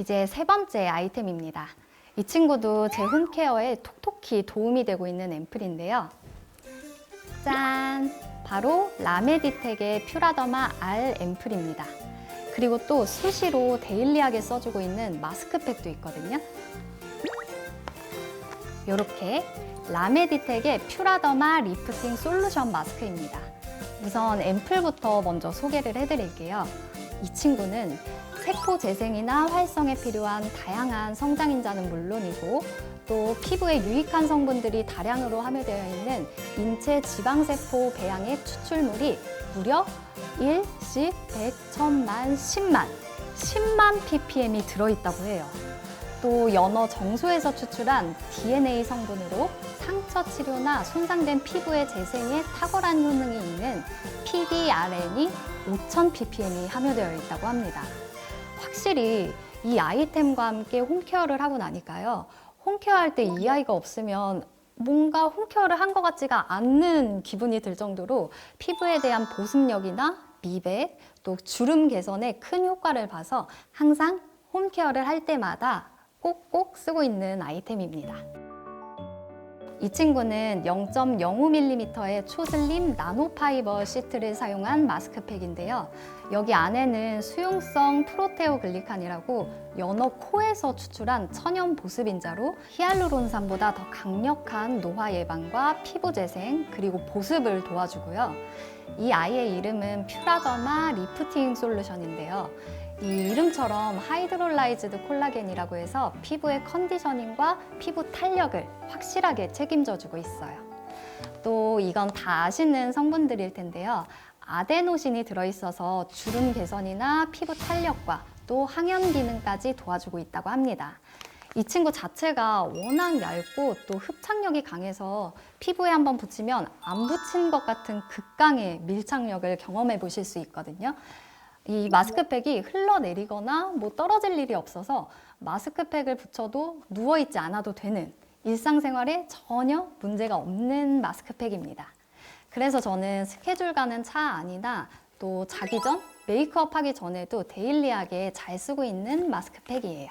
이제 세 번째 아이템입니다. 이 친구도 제 홈케어에 톡톡히 도움이 되고 있는 앰플인데요. 짠! 바로 라메디텍의 퓨라더마 R 앰플입니다. 그리고 또 수시로 데일리하게 써주고 있는 마스크팩도 있거든요. 이렇게 라메디텍의 퓨라더마 리프팅 솔루션 마스크입니다. 우선 앰플부터 먼저 소개를 해드릴게요. 이 친구는 세포 재생이나 활성에 필요한 다양한 성장인자는 물론이고 또 피부에 유익한 성분들이 다량으로 함유되어 있는 인체 지방세포 배양의 추출물이 무려 1, 10, 100, 1000만, 10만, 10만 ppm이 들어있다고 해요. 또 연어 정수에서 추출한 DNA 성분으로 상처 치료나 손상된 피부의 재생에 탁월한 효능이 있는 PDRN이 5000 ppm이 함유되어 있다고 합니다. 확실히 이 아이템과 함께 홈케어를 하고 나니까요. 홈케어 할 때 이 아이가 없으면 뭔가 홈케어를 한 것 같지가 않는 기분이 들 정도로 피부에 대한 보습력이나 미백, 또 주름 개선에 큰 효과를 봐서 항상 홈케어를 할 때마다 꼭꼭 쓰고 있는 아이템입니다. 이 친구는 0.05mm의 초슬림 나노파이버 시트를 사용한 마스크팩인데요. 여기 안에는 수용성 프로테오글리칸이라고 연어 코에서 추출한 천연 보습인자로 히알루론산보다 더 강력한 노화 예방과 피부 재생 그리고 보습을 도와주고요. 이 아이의 이름은 퓨라더마 리프팅 솔루션인데요. 이 이름처럼 하이드롤라이즈드 콜라겐이라고 해서 피부의 컨디셔닝과 피부 탄력을 확실하게 책임져 주고 있어요. 또 이건 다 아시는 성분들일 텐데요. 아데노신이 들어있어서 주름 개선이나 피부 탄력과 또 항연 기능까지 도와주고 있다고 합니다. 이 친구 자체가 워낙 얇고 또 흡착력이 강해서 피부에 한번 붙이면 안 붙인 것 같은 극강의 밀착력을 경험해 보실 수 있거든요. 이 마스크팩이 흘러내리거나 뭐 떨어질 일이 없어서 마스크팩을 붙여도 누워있지 않아도 되는 일상생활에 전혀 문제가 없는 마스크팩입니다. 그래서 저는 스케줄 가는 차 안이나 또 자기 전 메이크업 하기 전에도 데일리하게 잘 쓰고 있는 마스크팩이에요.